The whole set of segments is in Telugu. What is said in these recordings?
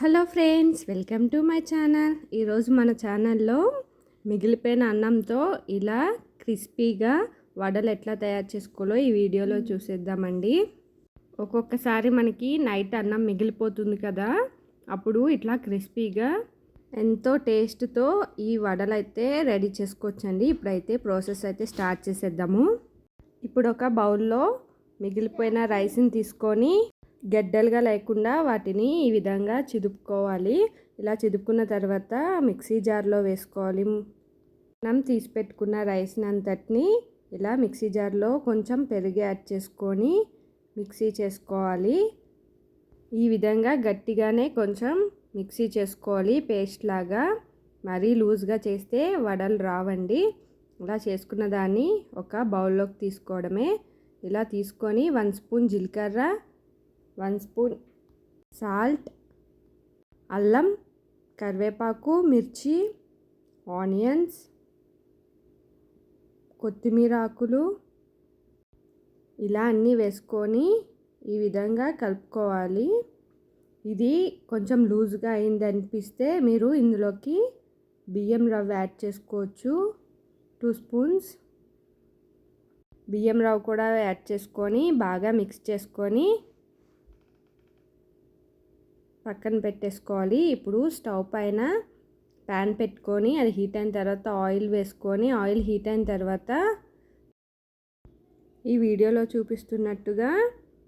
Hello friends welcome to my channel. ఈరోజు మన ఛానల్లో మిగిలిపోయిన అన్నంతో ఇలా క్రిస్పీగా వడలు ఎట్లా తయారు చేసుకోవాలో ఈ వీడియోలో చూసేద్దామండి. ఒక్కొక్కసారి మనకి నైట్ అన్నం మిగిలిపోతుంది కదా అప్పుడు ఇట్లా క్రిస్పీగా ఎంతో టేస్ట్తో ఈ వడలు అయితే రెడీ చేసుకోవచ్చండి. ఇప్పుడైతే ప్రాసెస్ అయితే స్టార్ట్ చేసేద్దాము. ఇప్పుడు ఒక బౌల్లో మిగిలిపోయిన రైస్ని తీసుకొని గడ్డలుగా లేకుండా వాటిని ఈ విధంగా చిదుపుకోవాలి. ఇలా చిదుపుకున్న తర్వాత మిక్సీ జార్లో వేసుకోవాలి. మనం తీసి పెట్టుకున్న రైస్ని అంతటిని ఇలా మిక్సీ జార్లో కొంచెం పెరుగు యాడ్ చేసుకొని మిక్సీ చేసుకోవాలి. ఈ విధంగా గట్టిగానే కొంచెం మిక్సీ చేసుకోవాలి. పేస్ట్ లాగా మరీ లూజ్గా చేస్తే వడలు రావండి. ఇలా చేసుకున్న దాన్ని ఒక బౌల్లోకి తీసుకోవడమే. ఇలా తీసుకొని వన్ స్పూన్ జీలకర్ర వన్ స్పూన్ సాల్ట్ అల్లం కరివేపాకు మిర్చి ఆనియన్స్ కొత్తిమీర ఆకులు ఇలా అన్నీ వేసుకొని ఈ విధంగా కలుపుకోవాలి. ఇది కొంచెం లూజ్గా అయింది అనిపిస్తే మీరు ఇందులోకి బియ్యం రవ్వ యాడ్ చేసుకోవచ్చు. టూ స్పూన్స్ బియ్యం రవ్వ కూడా యాడ్ చేసుకొని బాగా మిక్స్ చేసుకొని పక్కన పెట్టేసుకోవాలి. ఇప్పుడు స్టవ్ పైన ప్యాన్ పెట్టుకొని అది హీట్ అయిన తర్వాత ఆయిల్ వేసుకొని ఆయిల్ హీట్ అయిన తర్వాత ఈ వీడియోలో చూపిస్తున్నట్టుగా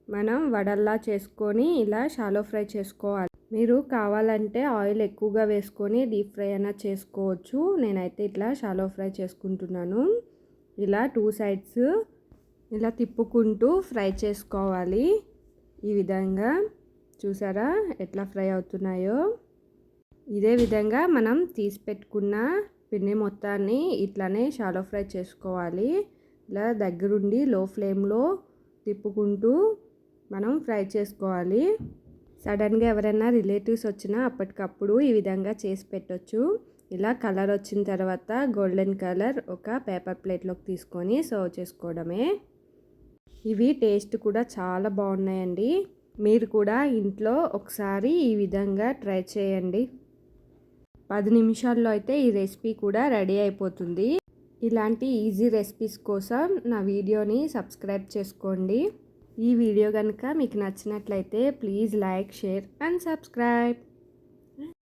మనం వడల్లా చేసుకొని ఇలా షాలో ఫ్రై చేసుకోవాలి. మీరు కావాలంటే ఆయిల్ ఎక్కువగా వేసుకొని డీప్ ఫ్రై అయినా చేసుకోవచ్చు. నేనైతే ఇట్లా షాలో ఫ్రై చేసుకుంటున్నాను. ఇలా టూ సైడ్స్ ఇలా తిప్పుకుంటూ ఫ్రై చేసుకోవాలి. ఈ విధంగా చూసారా? ఎట్లా ఫ్రై అవుతున్నాయో? ఇదే విధంగా మనం తీసి పెట్టుకున్న పిండి మొత్తాన్ని ఇట్లానే షాలో ఫ్రై చేసుకోవాలి. ఇలా దగ్గరుండి లో ఫ్లేమ్లో తిప్పుకుంటూ మనం ఫ్రై చేసుకోవాలి. సడన్గా ఎవరైనా రిలేటివ్స్ వచ్చినా అప్పటికప్పుడు ఈ విధంగా చేసి పెట్టవచ్చు ఇలా కలర్ వచ్చిన తర్వాత గోల్డెన్ కలర్ ఒక పేపర్ ప్లేట్లోకి తీసుకొని సర్వ్ చేసుకోవడమే. ఇవి టేస్ట్ కూడా చాలా బాగున్నాయండి. మీరు కూడా ఇంట్లో ఒకసారి ఈ విధంగా ట్రై చేయండి. పది నిమిషాల్లో అయితే ఈ రెసిపీ కూడా రెడీ అయిపోతుంది. ఇలాంటి ఈజీ రెసిపీస్ కోసం నా వీడియోని సబ్స్క్రైబ్ చేసుకోండి. ఈ వీడియో కనుక మీకు నచ్చినట్లయితే please like share and subscribe.